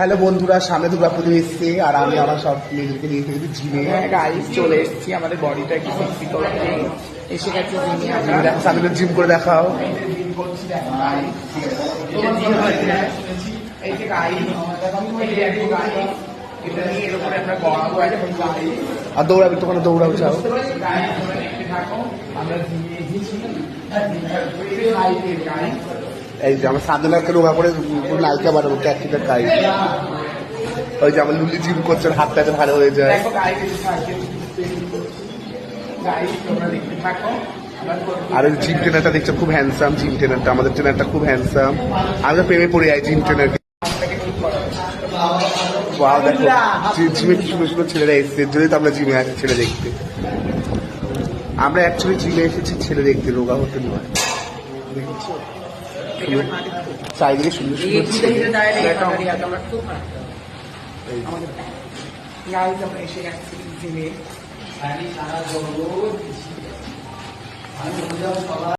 Hello বন্ধুরা সামনে দুর্গা পুজো এসছে আর আমি আমার সব মেয়েদেরকে নিয়ে এসেছি জিমে। হ্যাঁ গাইস চলে এসেছি আমাদের বডিটা সেক্সি করতে। এসে গেছে জিমে আমরা। দেখো সামনে জিম করে দেখাও। এই যে আর দৌড়াবে তোমার দৌড়াও চাও আমরা এই যে আমার সামনে একটা রোগা করে নায়িকা বানাবো ক্যাটরিনার কাই ওই যে আমার লুলি জিম করছে, ওর হাতটা ভালো হয়ে যায়। আমরা আর ওই জিম ট্রেনারটা দেখছ, খুব হ্যান্ডসাম জিম ট্রেনারটা আমাদের ট্রেনারটা খুব হ্যান্ডসাম আমি প্রেমে পড়ে যাই জিম ট্রেনার দেখো, জিমে কি সুন্দর সুন্দর ছেলেরা এসছে জন্যই তো আমরা জিমে আসি, ছেলে দেখতে। আমরা অ্যাকচুয়ালি জিমে এসেছি ছেলে দেখতে, রোগা হতে নয়। দেখছ? চারিদিকে সুন্দর সুন্দর এসে গেছি জিমে।